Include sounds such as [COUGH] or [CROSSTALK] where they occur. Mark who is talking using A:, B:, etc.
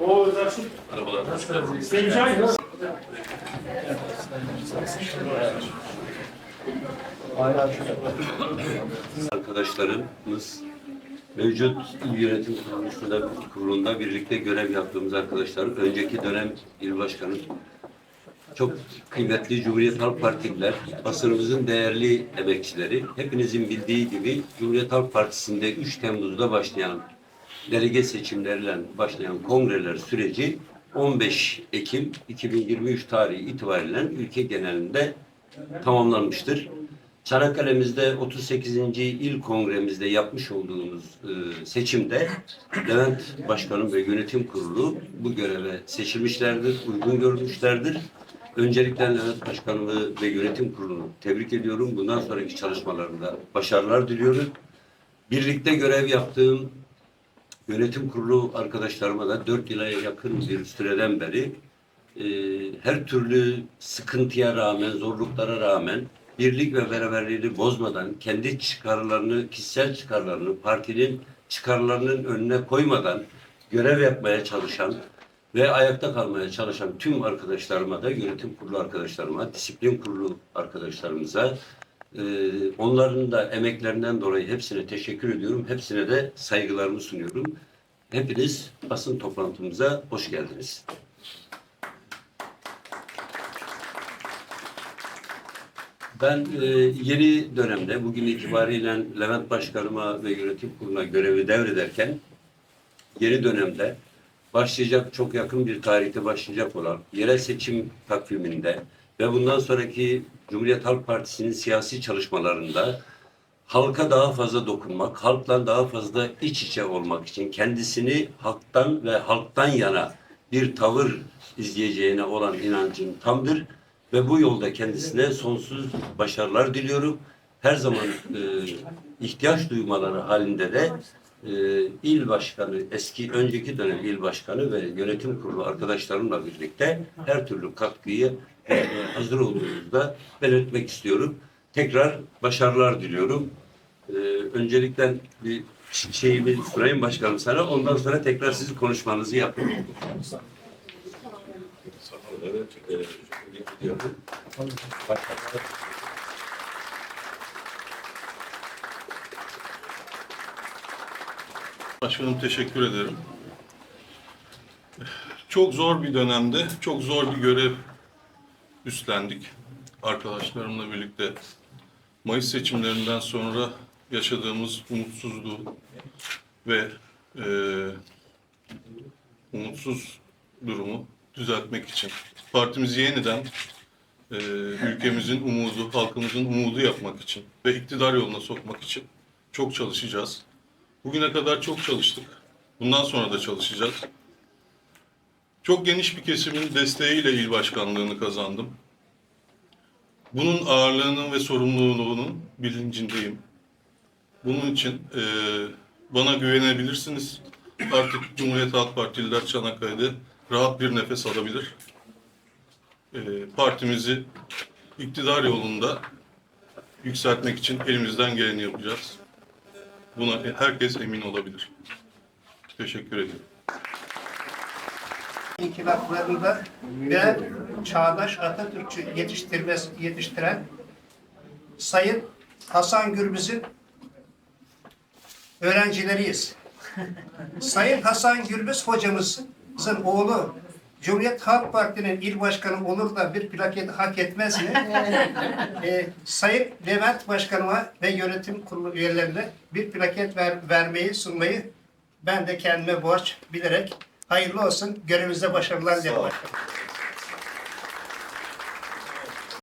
A: O Zarsın. Semcay.
B: arkadaşlarımız mevcut il yönetim kuruluşunda kurulunda birlikte görev yaptığımız arkadaşlarım önceki dönem il başkanı çok kıymetli Cumhuriyet Halk Partililer, basınımızın değerli emekçileri, hepinizin bildiği gibi Cumhuriyet Halk Partisi'nde 3 Temmuz'da başlayan delege seçimleriyle başlayan kongreler süreci 15 Ekim 2023 tarihi itibariyle ülke genelinde tamamlanmıştır. Çanakkale'mizde 38. il kongremizde yapmış olduğumuz e, seçimde Levent Başkanım ve Yönetim Kurulu bu göreve seçilmişlerdir, uygun görmüşlerdir. Öncelikle Levent Başkanımı ve Yönetim Kurulu'nu tebrik ediyorum. Bundan sonraki çalışmalarında başarılar diliyorum. Birlikte görev yaptığım yönetim kurulu arkadaşlarıma da dört yıla yakın bir süreden beri e, her türlü sıkıntıya rağmen, zorluklara rağmen birlik ve beraberliğini bozmadan, kendi çıkarlarını, kişisel çıkarlarını, partinin çıkarlarının önüne koymadan görev yapmaya çalışan ve ayakta kalmaya çalışan tüm arkadaşlarıma da, yönetim kurulu arkadaşlarıma, disiplin kurulu arkadaşlarımıza, e, onların da emeklerinden dolayı hepsine teşekkür ediyorum. Hepsine de saygılarımı sunuyorum. Hepiniz basın toplantımıza hoş geldiniz. Ben e, yeni dönemde bugün itibariyle Levent Başkanıma ve yönetim kuruluna görevi devrederken yeni dönemde başlayacak çok yakın bir tarihte başlayacak olan yerel seçim takviminde ve bundan sonraki Cumhuriyet Halk Partisi'nin siyasi çalışmalarında halka daha fazla dokunmak, halkla daha fazla iç içe olmak için kendisini halktan ve halktan yana bir tavır izleyeceğine olan inancım tamdır ve bu yolda kendisine sonsuz başarılar diliyorum. Her zaman e, ihtiyaç duymaları halinde de e, il başkanı, eski önceki dönem il başkanı ve yönetim kurulu arkadaşlarımla birlikte her türlü katkıyı e, hazır olduğunuzda belirtmek istiyorum. Tekrar başarılar diliyorum. E, öncelikle bir şeyimi sorayım başkanım sana. Ondan sonra tekrar sizin konuşmanızı yapın.
C: Başkanım teşekkür ederim. Çok zor bir dönemde, çok zor bir görev üstlendik. Arkadaşlarımla birlikte Mayıs seçimlerinden sonra yaşadığımız umutsuzluğu ve e, umutsuz durumu düzeltmek için partimizi yeniden e, ülkemizin umudu, halkımızın umudu yapmak için ve iktidar yoluna sokmak için çok çalışacağız. Bugüne kadar çok çalıştık. Bundan sonra da çalışacağız. Çok geniş bir kesimin desteğiyle il başkanlığını kazandım. Bunun ağırlığının ve sorumluluğunun bilincindeyim. Bunun için e, bana güvenebilirsiniz. Artık Cumhuriyet Halk Partililer Çanakkale'de rahat bir nefes alabilir. E, partimizi iktidar yolunda yükseltmek için elimizden geleni yapacağız. Buna herkes emin olabilir. Teşekkür ederim.
D: inkılaplarında ve çağdaş Atatürkçü yetiştirmesi, yetiştiren Sayın Hasan Gürbüz'ün öğrencileriyiz. [LAUGHS] Sayın Hasan Gürbüz hocamızın oğlu Cumhuriyet Halk Parti'nin il başkanı olur da bir plaket hak etmez mi? [LAUGHS] Ee, Sayın Levent Başkanıma ve yönetim kurulu üyelerine bir plaket ver, vermeyi, sunmayı ben de kendime borç bilerek hayırlı olsun. Görevimizde başarılar dilerim.